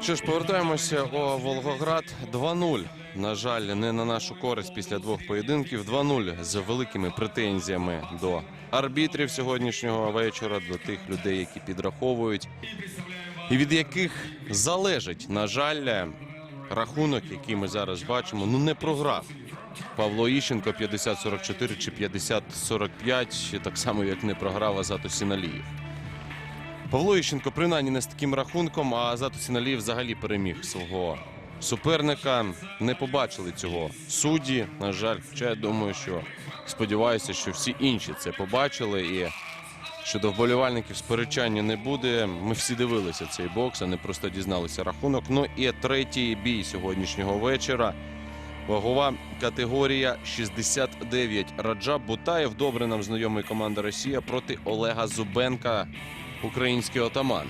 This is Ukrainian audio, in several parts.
Що ж, повертаємося у Волгоград 2-0. На жаль, не на нашу користь після двох поєдинків. 2-0 з великими претензіями до арбітрів сьогоднішнього вечора, до тих людей, які підраховують, і від яких залежить, на жаль, рахунок, який ми зараз бачимо, ну не програв. Павло Іщенко 50-44 чи 50-45, так само як не програв Азату Сіналіїв. Павло Іщенко принаймні не з таким рахунком, а Азату Сіналіїв взагалі переміг свого суперника. Не побачили цього судді. На жаль, хоча я думаю, що сподіваюся, що всі інші це побачили. І щодо вболівальників сперечання не буде. Ми всі дивилися цей бокс, а не просто дізналися рахунок. Ну і третій бій сьогоднішнього вечора. Вагова категорія 69. Раджаб Бутаєв, добре нам знайомий команда Росія проти Олега Зубенка, український отаман.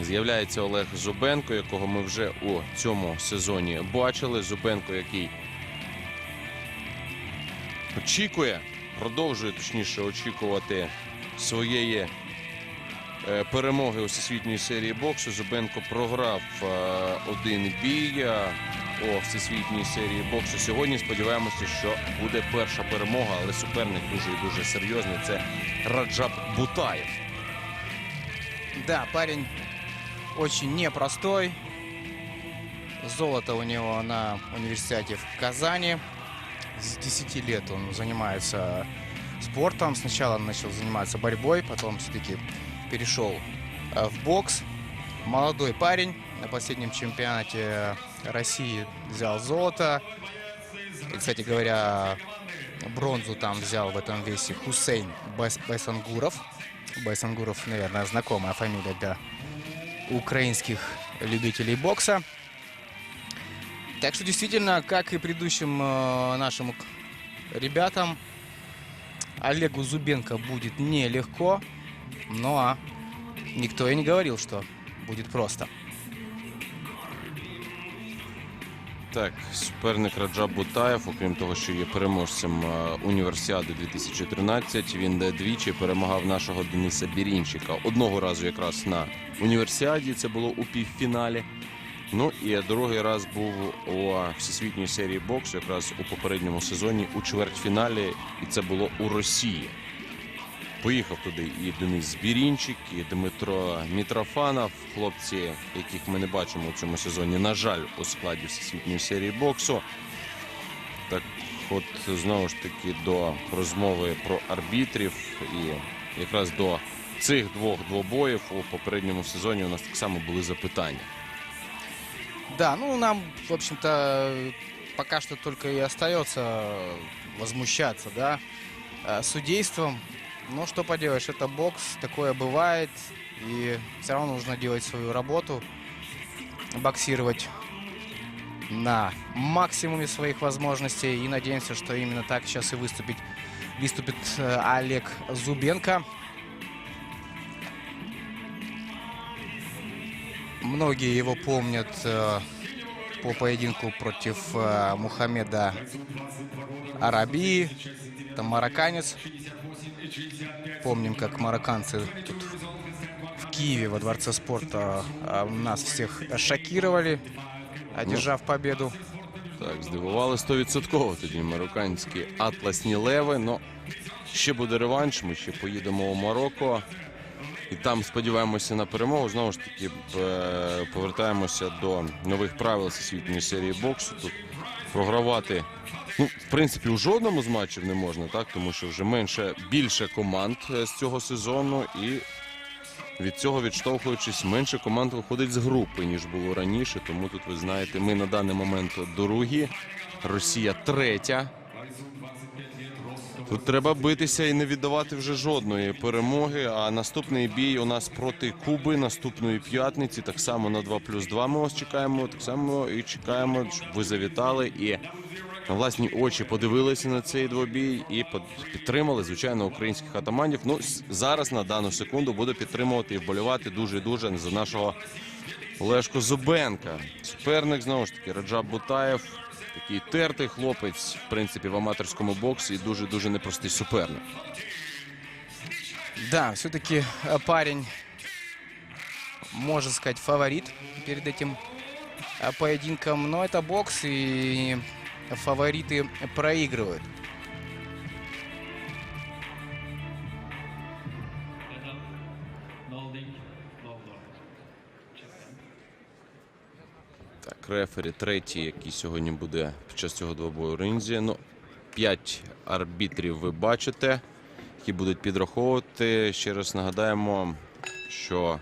З'являється Олег Зубенко, якого ми вже у цьому сезоні бачили. Зубенко, який очікує, продовжує точніше очікувати своєї перемоги у всесвітній серії боксу. Зубенко програв е, один бій е, у всесвітній серії боксу. Сьогодні сподіваємося, що буде перша перемога, але суперник дуже і дуже серйозний. Це Раджаб Бутаєв. Да, парень очень непростой. Золото у него на университете в Казани. С 10 лет он занимается спортом. Сначала он начал заниматься борьбой, потом все-таки перешел э, в бокс. Молодой парень на последнем чемпионате России взял золото. И, кстати говоря, бронзу там взял в этом весе Хусейн Байс- Байсангуров. Байсангуров, наверное, знакомая фамилия для украинских любителей бокса. Так что действительно, как и предыдущим э, нашим ребятам, Олегу Зубенко будет нелегко, но никто и не говорил, что будет просто. Так, суперник Раджаб Бутаєв, окрім того, що є переможцем е, універсіади 2013, він двічі перемагав нашого Дениса Бірінчика. Одного разу якраз на універсіаді, це було у півфіналі. Ну і другий раз був у всесвітній серії боксу, якраз у попередньому сезоні у чвертьфіналі, і це було у Росії. Поїхав туди і Денис Бірінчик, і Дмитро Мітрофанов, хлопці, яких ми не бачимо у цьому сезоні, на жаль, у складі всесвітньої серії боксу. Так, от знову ж таки до розмови про арбітрів і якраз до цих двох двобоїв у попередньому сезоні у нас так само були запитання. Да, ну нам, в общем-то, пока что только и остается возмущаться, да, э, судейством. Но что поделаешь, это бокс, такое бывает, и все равно нужно делать свою работу, боксировать на максимуме своих возможностей, и надеемся, что именно так сейчас и выступить, выступит э, Олег Зубенко. Многие его помнят э, по поединку против э, Мухаммеда Арабии. Это марокканец. Помним, как марокканцы тут в Киеве во Дворце спорта нас всех шокировали, одержав победу. Так, здивували 100% тоді марокканські атласні леви. Ну, ще буде реванш, ми ще поїдемо у Марокко. І там сподіваємося на перемогу. Знову ж таки, е, повертаємося до нових правил всесвітньої серії боксу. Тут програвати, ну, в принципі, у жодному з матчів не можна, так? Тому що вже менше більше команд е, з цього сезону, і від цього відштовхуючись, менше команд виходить з групи, ніж було раніше. Тому тут ви знаєте, ми на даний момент другі, Росія третя. Тут треба битися і не віддавати вже жодної перемоги. А наступний бій у нас проти Куби наступної п'ятниці. Так само на 2 плюс 2 ми вас чекаємо. Так само і чекаємо, щоб ви завітали і на власні очі подивилися на цей двобій і підтримали, звичайно, українських атаманів. Ну, зараз на дану секунду буду підтримувати і вболівати дуже дуже за нашого Олешко Зубенка. Суперник знову ж таки Раджаб Бутаєв. Такий тертий хлопець, в принципі, в аматорському боксі і дуже дуже непростий суперник. Да, все-таки парень можно сказать, фаворит перед этим а, поединком. Но это бокс, и фавориты проигрывают. Рефері третій, який сьогодні буде під час цього двобою ринзі. Ну, п'ять арбітрів ви бачите, які будуть підраховувати. Ще раз нагадаємо, що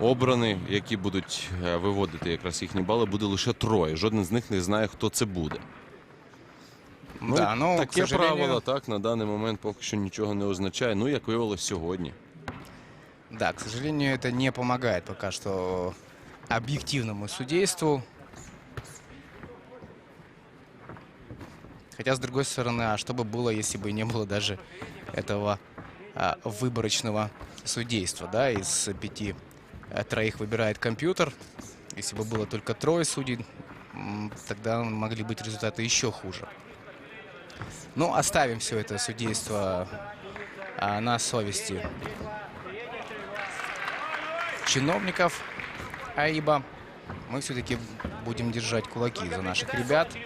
обрані, які будуть е, виводити якраз їхні бали, буде лише троє. Жоден з них не знає, хто це буде. Ну, да, к таке сожалению, правило так на даний момент поки що нічого не означає. Ну, як виявилось сьогодні. Да, к сожалению, это не помогает пока что объективному судейству. Хотя, с другой стороны, а что бы было, если бы не было даже этого а, выборочного судейства, да, из пяти а, троих выбирает компьютер. Если бы было только трое судей, тогда могли быть результаты еще хуже. Ну, оставим все это судейство а, на совести чиновников АИБа. Мы все-таки будем держать кулаки за наших ребят.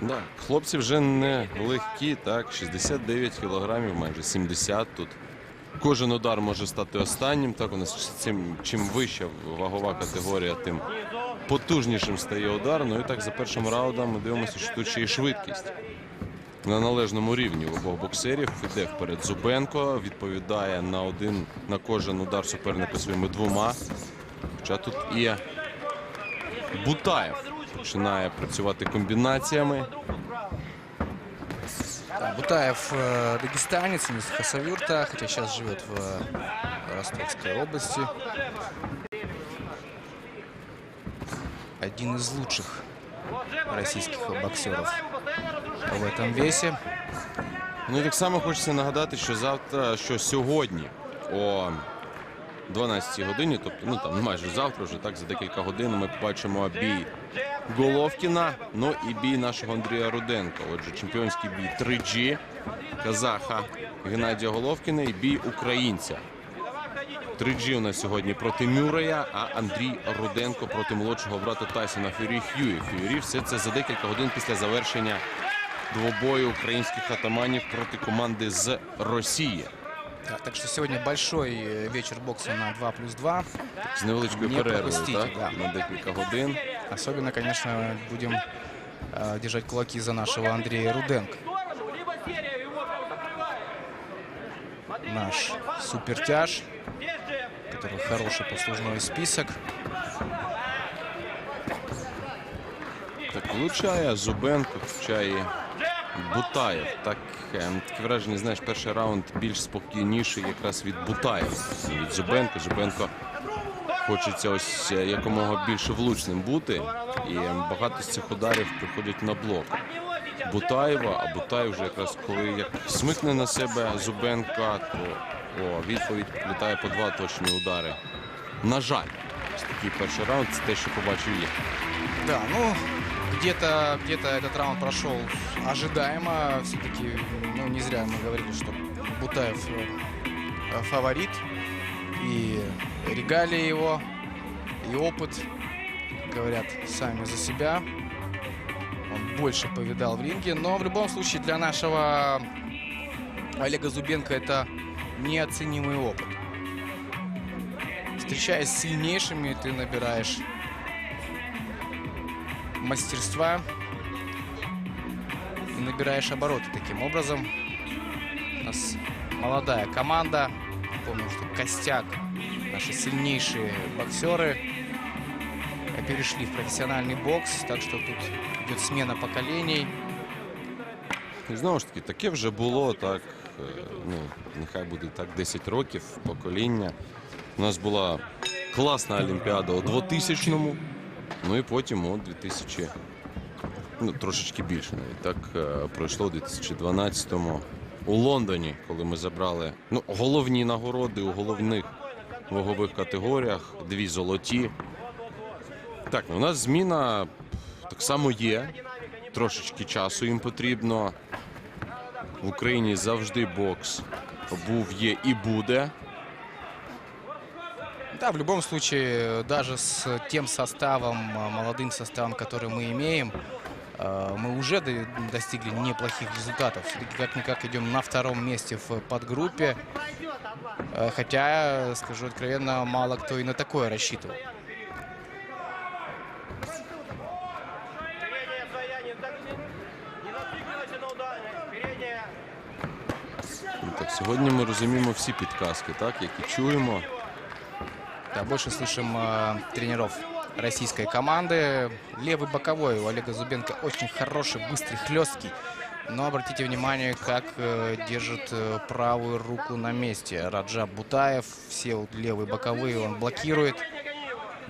Да, хлопці вже не легкі, так, 69 кілограмів, майже 70 тут. Кожен удар може стати останнім. Так, у нас цим, чим вища вагова категорія, тим потужнішим стає удар. Ну і так за першим раундом ми дивимося, що тут ще й швидкість. На належному рівні у обох боксерів іде вперед Зубенко, відповідає на один на кожен удар суперника своїми двома. Хоча тут і Бутаєв починає працювати комбінаціями. Да, Бутаев э, дагестанец, из Хасавюрта, хотя сейчас живет в э, Ростовской области. Один из лучших российских боксеров в этом весе. Ну і так само хочеться нагадати, що завтра, що сьогодні о 12 годині, тобто ну там майже завтра, вже так за декілька годин ми побачимо бій Головкіна, ну і бій нашого Андрія Руденка. Отже, чемпіонський бій 3G казаха Геннадія Головкіна і бій українця. 3G у нас сьогодні проти Мюрея, а Андрій Руденко проти молодшого брата Тайсона Фюрі Хьюі. Фюрі все це за декілька годин після завершення двобою українських атаманів проти команди з Росії. Да, так что сегодня большой э, вечер бокса на 2 плюс 2. З невеличкою Не перервою, так? да. На декілька годин. Особенно, конечно, будем э, держать кулаки за нашего Андрея Руденко. Наш супертяж, у которого хороший послужной список. Так влучає Зубенко, влучає Бутаєв. Так, е, таке враження, знаєш, перший раунд більш спокійніший якраз від Бутаєва. Від Зубенко. Зубенко хочеться ось е, якомога більше влучним бути. І багато з цих ударів приходять на блок. Бутаєва, а Бутаєв вже якраз коли як смикне на себе Зубенка, то о, відповідь літає по два точні удари. На жаль, ось такий перший раунд це те, що побачив я. Да, ну, где-то где этот раунд прошел ожидаемо. Все-таки, ну, не зря мы говорили, что Бутаев э, фаворит. И регалии его, и опыт говорят сами за себя. Он больше повидал в ринге. Но в любом случае для нашего Олега Зубенко это неоценимый опыт. Встречаясь с сильнейшими, ты набираешь мастерства набираешь обороты таким образом. У нас молодая команда. Помню, что костяк, наши сильнейшие боксеры перешли в профессиональный бокс, так что тут идет смена поколений. І знову ж таки, таке вже було так. е, Ну, нехай буде так 10 років покоління. У нас була класна Олімпіада у 2000-му, ну і потім у 2000, ну трошечки більше навіть так е, пройшло у 2012-му у Лондоні, коли ми забрали ну, головні нагороди у головних вагових категоріях, дві золоті. Так, ну, у нас зміна так само є. Трошечки часу їм потрібно. В Україні завжди бокс був, є і буде. Да, в любом случае, даже с тем составом, а, молодым составом, который мы имеем, а, мы уже до- достигли неплохих результатов. Все-таки как-никак идем на втором месте в подгруппе. А, Хотя, скажу откровенно, мало кто и на такое рассчитывал. Передняя своя, не, так- не зацикливайся на ударе. Передняя. Ну, Так, сьогодні ми розуміємо всі підказки, так, які чуємо. Да, больше слышим э, тренеров российской команды. Левый боковой у Олега Зубенко очень хороший, быстрый, хлесткий. Но обратите внимание, как э, держит э, правую руку на месте. Раджаб Бутаев, все вот левые боковые он блокирует.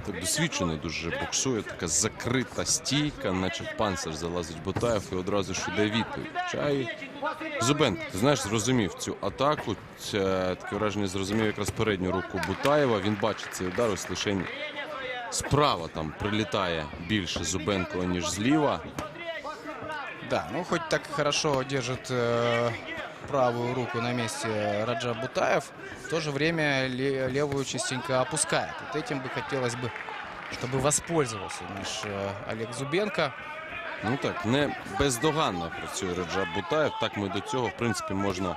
Так досвідчено дуже боксує, така закрита стійка, наче в панцир залазить Ботаєв і одразу ж іде відповідь. Хоча і Зубенко, ти знаєш, зрозумів цю атаку. Це, таке враження зрозумів якраз передню руку Бутаєва. Він бачить цей удар, ось лише справа там прилітає більше Зубенко, ніж зліва. Да, ну хоть так хорошо держит э, правую руку на месте Раджаб Бутаев, в то же время ле- левую частенько опускает. Вот этим бы хотелось бы, чтобы воспользовался наш э, Олег Зубенко. Ну так, не бездоганно працює Реджаб Бутаєв. Так ми до цього, в принципі, можна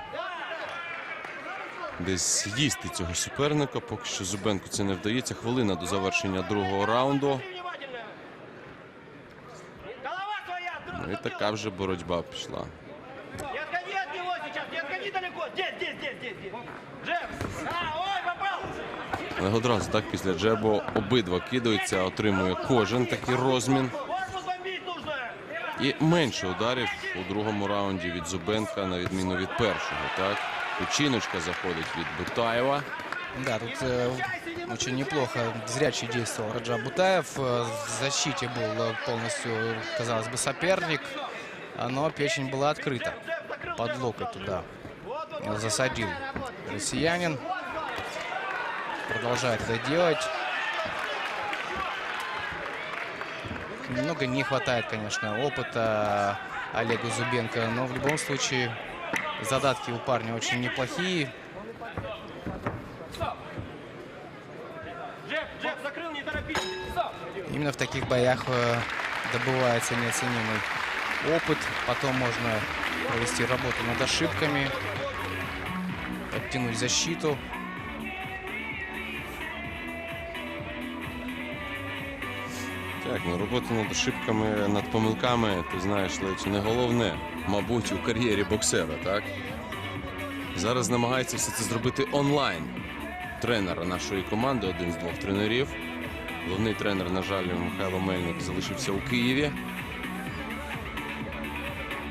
десь їсти цього суперника. Поки що Зубенку це не вдається. Хвилина до завершення другого раунду. Ну і така вже боротьба пішла. Але одразу так після джебу обидва кидаються, отримує кожен такий розмін. І менше ударів у другому раунді від Зубенка, на відміну від першого. Так, печіночка заходить від Бутаєва. Да, тут э, очень неплохо зрячий действовал Раджа Бутаев. Э, В защите был э, полностью, казалось бы, соперник, а, но печень была открыта. Под локоть туда засадил россиянин. Продолжает это делать. Немного не хватает, конечно, опыта Олегу Зубенко, но в любом случае задатки у парня очень неплохие. Джеб, Джеб, закрыл, не торопись. Именно в таких боях э, добывается неоценимый опыт. Потом можно провести работу над ошибками, подтянуть защиту. Так, ну робота над ошибками, над помилками, ти знаєш, ледь не головне, мабуть, у кар'єрі боксера, так? Зараз намагається все це зробити онлайн. Тренер нашої команди, один з двох тренерів. Головний тренер, на жаль, Михайло Мельник залишився у Києві.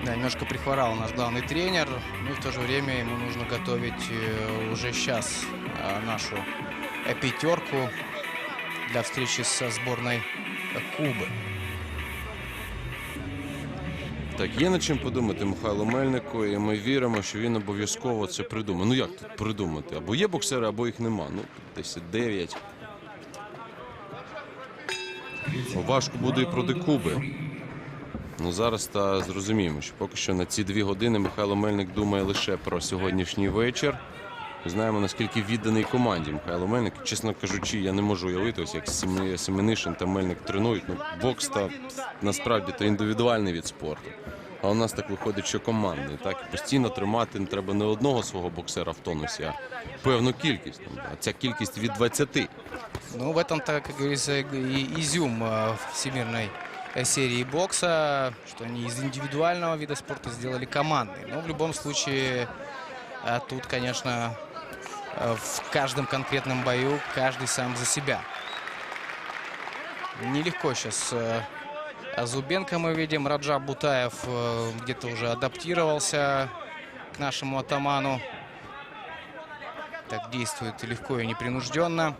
Да, немножко прихворал наш главный тренер. Ну и в то же время ему нужно готовить э, уже сейчас э, нашу э, пятерку для встречи со сборной э, Кубы. Так, є над чим подумати Михайло Мельнику, і ми віримо, що він обов'язково це придумає. Ну як тут придумати? Або є боксери, або їх нема. Ну, 10-9. Важко буде і проти Куби. Ну зараз та зрозуміємо, що поки що на ці дві години Михайло Мельник думає лише про сьогоднішній вечір. Ми знаємо, наскільки відданий команді Михайло Мельник. Чесно кажучи, я не можу уявити, ось як Семен- Семенишин та Мельник тренують. Ну, бокс та насправді то індивідуальний від спорту. А у нас так виходить, що командний. Так І постійно тримати не треба не одного свого боксера в тонусі, а певну кількість. Там, А ця кількість від 20. Ну, в этом-то, как говорится, и изюм э, всемирной э, серии бокса, что они из индивидуального вида спорта сделали командный. Но в любом случае, э, тут, конечно, э, в каждом конкретном бою каждый сам за себя. Нелегко сейчас Зубенко мы видим. Раджа Бутаев э, где-то уже адаптировался к нашему атаману. Так действует легко и непринужденно.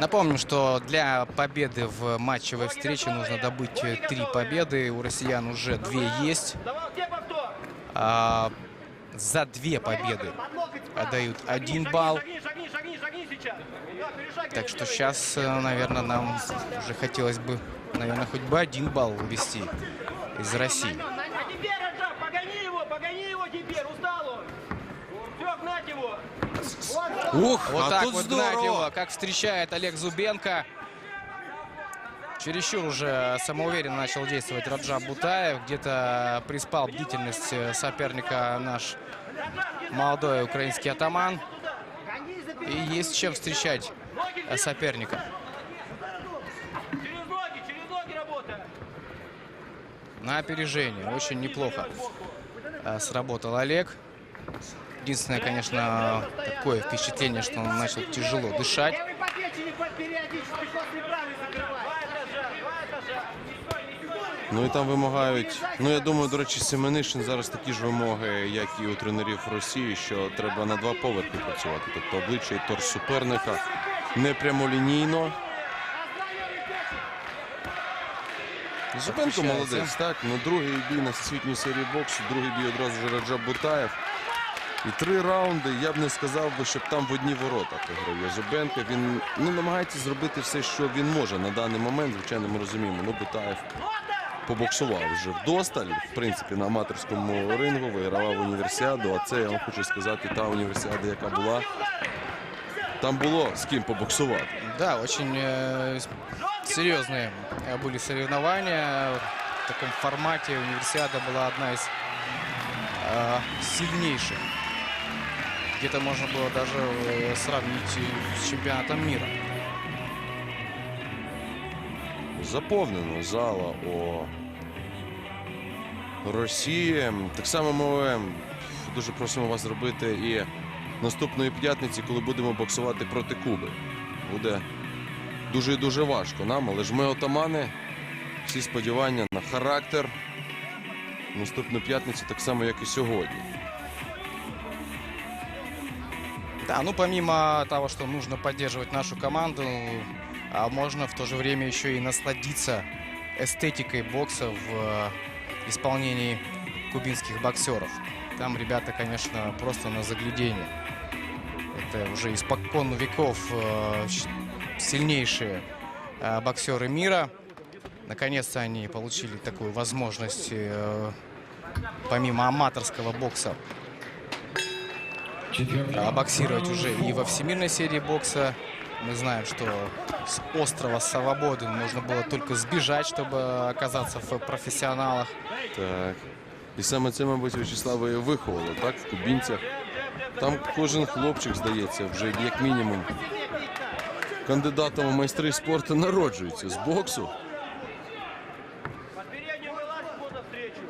Напомним, что для победы в матчевой встрече нужно добыть э, три победы. У россиян уже две есть. А, за две победы отдают один балл. Так что сейчас, наверное, нам уже хотелось бы наверное, хоть бы один балл ввести из России. А теперь, Раджаб, погони его, погони его теперь, устал он. Все, гнать его. Ух, Вот а так вот здорово. его, как встречает Олег Зубенко. Чересчур уже самоуверенно начал действовать Раджаб Бутаев. Где-то приспал бдительность э, соперника наш молодой украинский атаман. И есть чем встречать э, соперника. На опережение. Очень неплохо э, сработал Олег. Единственное, конечно, такое впечатление, что он начал тяжело дышать. Левый по печени по- периодически после правой закрывает. Два этажа, два этажа. Ну і там вимагають. Ну я думаю, до речі, Семенишин зараз такі ж вимоги, як і у тренерів Росії, що треба на два поверхи працювати. Тобто обличчя і торс суперника не прямолінійно. Зубенко Захищається. молодець, так. Ну, другий бій на всесвітній серії боксу, другий бій одразу ж Раджаб Бутаєв. І три раунди, я б не сказав би, щоб там в одні ворота програє Зубенко. Він ну, намагається зробити все, що він може на даний момент. Звичайно, ми розуміємо. Ну, Бутаєв побоксував вже вдосталь. В принципі, на аматорському рингу вигравав універсіаду. А це я вам хочу сказати, та універсіада, яка була. Там було з ким побоксувати. Да, очень э, с- серьезные э, были соревнования. В таком формате универсиада была одна из э, сильнейших. Где-то можно было даже э, сравнить с чемпионатом мира. заповнено зала у Росії. Так само ми дуже просимо вас зробити і наступної п'ятниці, коли будемо боксувати проти Куби. Буде дуже і дуже важко нам, але ж ми отамани. Всі сподівання на характер. Наступну п'ятницю так само, як і сьогодні. Да, ну помимо того, что нужно поддерживать нашу команду, а можно в то же время еще и насладиться эстетикой бокса в э, исполнении кубинских боксеров. Там ребята, конечно, просто на заглядение. Это уже испокон веков э, сильнейшие э, боксеры мира. Наконец-то они получили такую возможность, помимо аматорского бокса, а, боксировать уже и во всемирной серии бокса. Мы знаем, что с острова Свободы можно было только сбежать, чтобы оказаться в профессионалах. Так. І саме це, мабуть, Вячеслава і виховало, так, в кубінцях. Там кожен хлопчик, здається, вже як мінімум кандидатом у майстри спорту народжується з боксу. Под переднюю вылазь, вот навстречу.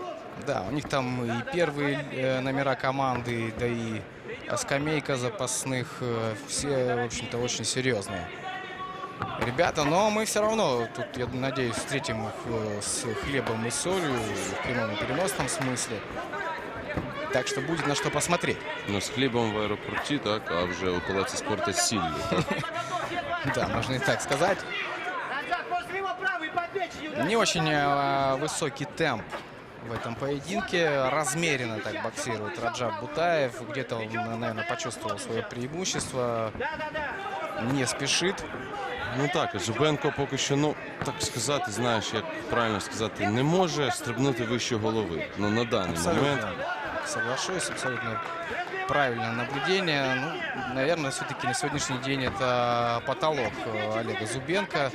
Да, у них там и первые э, номера команды, да и э, скамейка запасных. э, все, в общем-то, очень серьезные. Ребята, но мы все равно, тут, я надеюсь, встретим их э, с хлебом и солью, в прямом и переносном смысле. Так что будет на что посмотреть. Ну, з хлібом в аеропорті, так, а вже у палаці спорту з сіллю. Так? Да, можно и так сказать. Раджаб, после его правой по печени. Не очень э, высокий темп в этом поединке. Размеренно так боксирует Раджаб Бутаев. Где-то он, наверное, почувствовал свое преимущество. Не спешит. Ну так, Зубенко поки що, ну, так сказати, знаєш, як правильно сказати, не може стрибнути вище голови. Ну, на даний момент. Соглашусь, абсолютно правильное наблюдение. Ну, наверное, все-таки на сегодняшний день это потолок э, Олега Зубенко.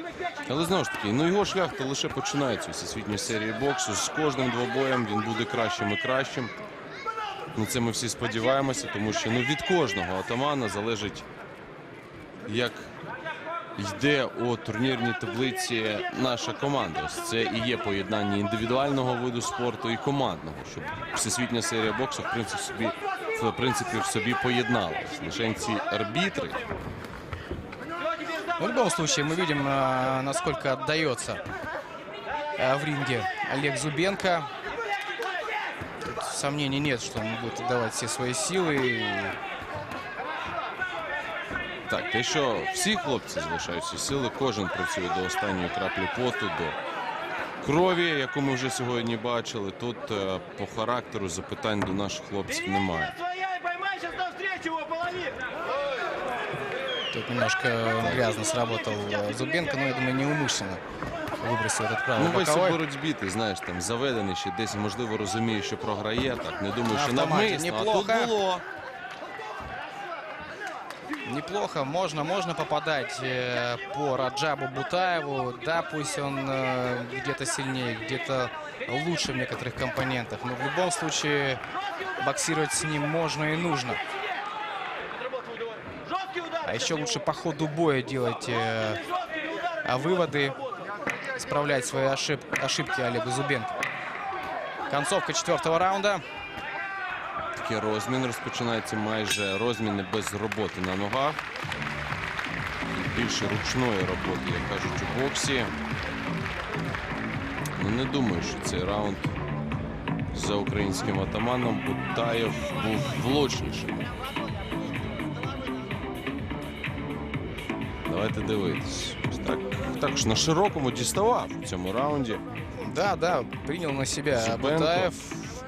Але знову ж таки, ну його шлях то лише починається у всесвітній серії боксу. З кожним двобоєм він буде кращим і кращим. На це ми всі сподіваємося, тому що ну, від кожного атамана залежить, як йде у турнірній таблиці наша команда. Ось це і є поєднання індивідуального виду спорту і командного, щоб всесвітня серія боксу в принципі, собі, в принципі в собі поєдналась. Лише ці арбітри. Ну, в любом случае, мы видим, э, насколько отдается э, в ринге Олег Зубенко. Тут сомнений нет, что он будет отдавать все свои силы. Так, те, що всі хлопці залишаються сили, кожен працює до останньої краплі поту, до крові, яку ми вже сьогодні бачили. Тут е, по характеру запитань до наших хлопців немає. Тут немножко грязно сработал э, Зубенко, но я думаю, неумышленно. выбросил этот правый Ну, весь у боковой. боротьбі, ти знаєш, там заведений ще десь, можливо, розуміє, що програє. Так, не думаю, На що автоматі навмисно, а неплохо. тут було. Неплохо, можно, можно попадать э, по Раджабу Бутаеву. Да, пусть он э, где-то сильнее, где-то лучше в некоторых компонентах. Но в любом случае боксировать с ним можно и нужно. Жесткий удар. А еще лучше по ходу боя делать э, Жесткий удар. а выводы, исправлять свои ошиб- ошибки Олегу Зубенко. Концовка четвертого раунда. Такий розмін розпочинається майже розміни без роботи на ногах. І Більше ручної роботи, як кажуть, у боксі. Ну, не думаю, що цей раунд за українським атаманом Бутаєв був влучнішим. Давайте дивитись. Так, також на широкому діставав у цьому раунді. Да, да, принял на себя Зубенко. Бутаев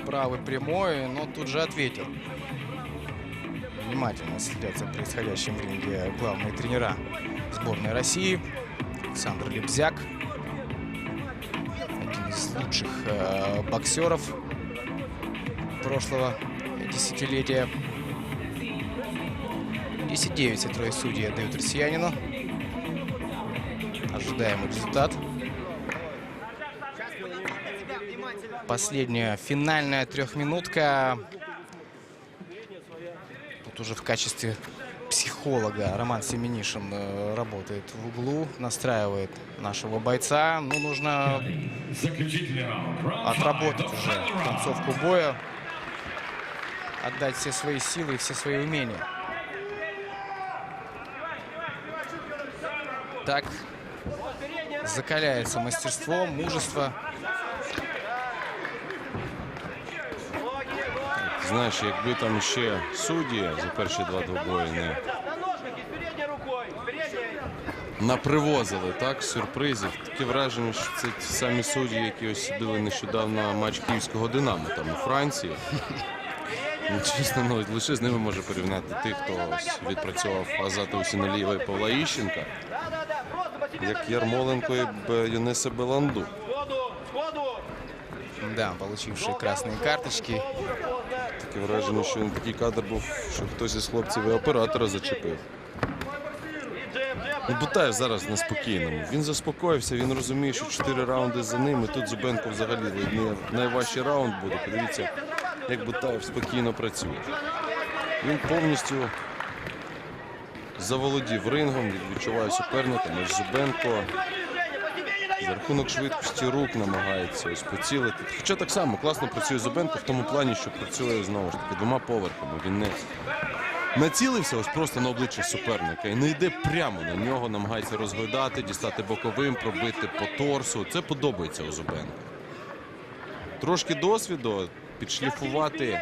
правый прямой, но тут же ответил. Внимательно следят за происходящим в ринге главные тренера сборной России. Александр Лебзяк. Один из лучших э, боксеров прошлого десятилетия. 10-9 все трое судей отдают россиянину. Ожидаемый результат. Последняя финальная трехминутка. Тут уже в качестве психолога Роман Семенишин э, работает в углу, настраивает нашего бойца. Ну, нужно отработать уже концовку боя, отдать все свои силы и все свои умения. Так закаляется мастерство, мужество. Знаєш, якби там ще судді за перші два двобої не напривозили так сюрпризів. Таке враження, що це ті самі судді, які ось судили нещодавно матч київського Динамо там у Франції. Ну, чесно, ну, лише з ними може порівняти тих, хто ось відпрацьовав Азата Усіналієва і Павла Іщенка, Да-да-да. Просто по себе як Ярмоленко і Юниса Беланду. Да, получившие красные карточки. Таке враження, що він такий кадр був, що хтось із хлопців і оператора зачепив. Ну, Бутаєв зараз на спокійному. Він заспокоївся, він розуміє, що чотири раунди за ним. І тут Зубенко взагалі не найважчий раунд буде. Подивіться, як Бутаєв спокійно працює. Він повністю заволодів рингом, відчуває суперника. Зубенко дает. за рахунок швидкості рук намагається ось поцілити. Хоча так само класно працює Зубенко в тому плані, що працює знову ж таки двома поверхами. Він не націлився ось просто на обличчя суперника і не йде прямо на нього, намагається розгойдати, дістати боковим, пробити по торсу. Це подобається у Зубенка. Трошки досвіду підшліфувати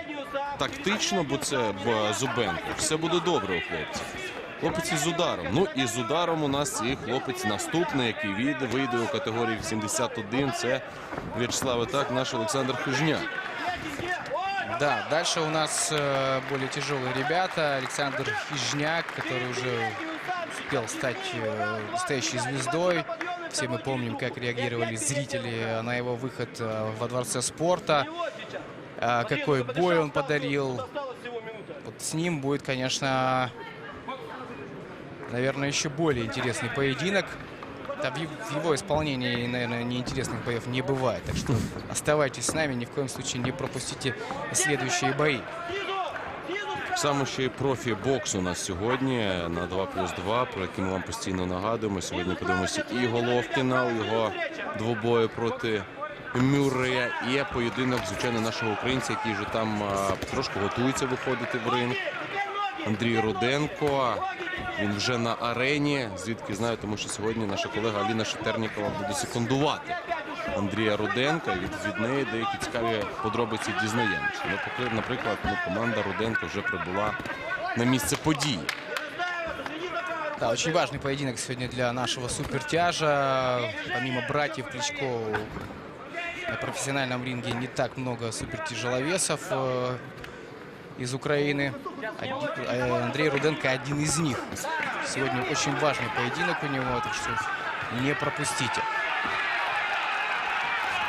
тактично, бо це б, Зубенко. Все буде добре у хлопців. Хлопець із ударом. Ну і з ударом у нас і хлопець наступний, який вийде, вийде у категорії 81. Це В'ячеслав так, наш Олександр Хижняк. Да, дальше у нас э, более тяжелые ребята. Александр Хижняк, который уже успел стать э, настоящей звездой. Все мы помним, как реагировали зрители на его выход э, во Дворце спорта. А, какой бой он подарил. Осталось всего минута. Вот с ним будет, конечно, наверное, еще более интересный поединок. Да, в е- в его исполнении, наверное, неинтересных боев не бывает. Так что оставайтесь с нами, ни в коем случае не пропустите следующие бои. Снизу, снизу. Так само ще й профі бокс у нас сьогодні на 2 плюс 2, про який ми вам постійно нагадуємо. Сьогодні подивимося і Головкіна у його двобою проти Мюррея. І поєдинок, звичайно, нашого українця, який вже там а, трошки готується виходити в ринг. Андрій Руденко. Він вже на арені. Звідки знаю, тому що сьогодні наша колега Аліна Шетернікова буде секундувати Андрія Руденка. Від, від неї деякі цікаві подробиці дізнаємося. Ну, наприклад, ну, команда Руденко вже прибула на місце події. Да, очень важный поединок сегодня для нашего супертяжа. Помимо братьев Кличко на профессиональном ринге не так много супертяжеловесов э, из Украины. Э, Андрей Руденко один из них. Сегодня очень важный поединок у него, так что не пропустите.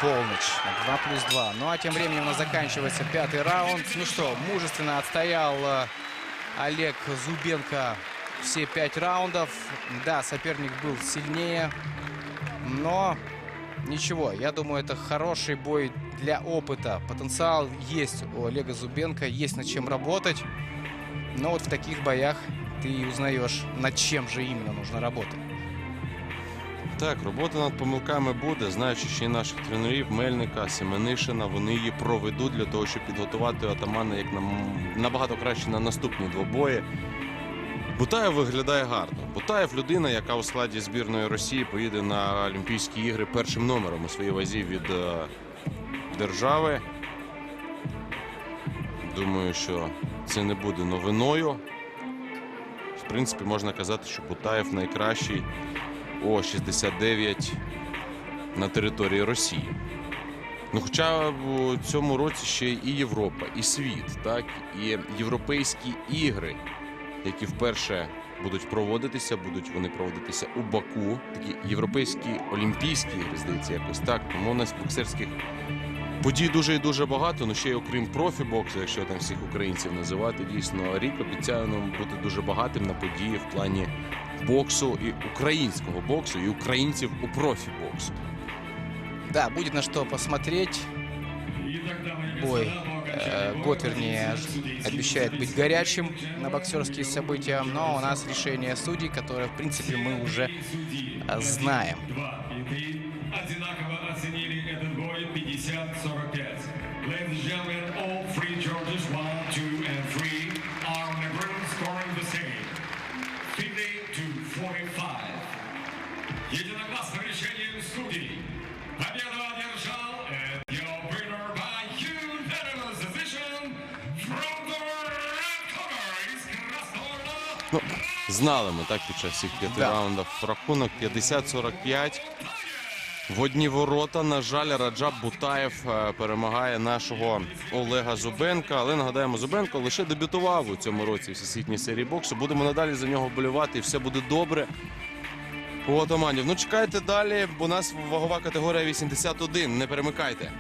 полночь. 2 плюс 2. Ну а тем временем у нас заканчивается пятый раунд. Ну что, мужественно отстоял э, Олег Зубенко все пять раундов. Да, соперник был сильнее, но ничего. Я думаю, это хороший бой для опыта. Потенциал есть у Олега Зубенко, есть над чем работать. Но вот в таких боях ты и узнаешь, над чем же именно нужно работать. Так, робота над помилками буде, знаючи ще й наших тренерів Мельника, Семенишина. Вони її проведуть для того, щоб підготувати атамана як нам набагато краще на наступні двобої. Бутаєв виглядає гарно. Бутаєв людина, яка у складі збірної Росії поїде на Олімпійські ігри першим номером у своїй вазі від е, держави. Думаю, що це не буде новиною. В принципі, можна казати, що Бутаєв найкращий о 69 на території Росії. Ну, хоча в цьому році ще і Європа, і світ, так, і європейські ігри, які вперше будуть проводитися, будуть вони проводитися у Баку. Такі європейські олімпійські здається, якось так. Тому у нас боксерських подій дуже і дуже багато. Ну ще й окрім профі-боксу, якщо там всіх українців називати, дійсно рік обіцяє нам бути дуже багатим на події в плані боксу і українського боксу, і українців у профі-боксу. Да, будет на что посмотреть. Бой. Э, Год, вернее, обещает быть горячим на боксерские события, но у нас решение судей, которое, в принципе, мы уже э, знаем. Знали ми так під час всіх п'яти Да. раундів рахунок 50-45. В одні ворота, на жаль, Раджаб Бутаєв е, перемагає нашого Олега Зубенка. Але нагадаємо, Зубенко лише дебютував у цьому році в всесвітній серії боксу. Будемо надалі за нього вболівати, і все буде добре. У отаманів. Ну чекайте далі, бо у нас вагова категорія 81. Не перемикайте.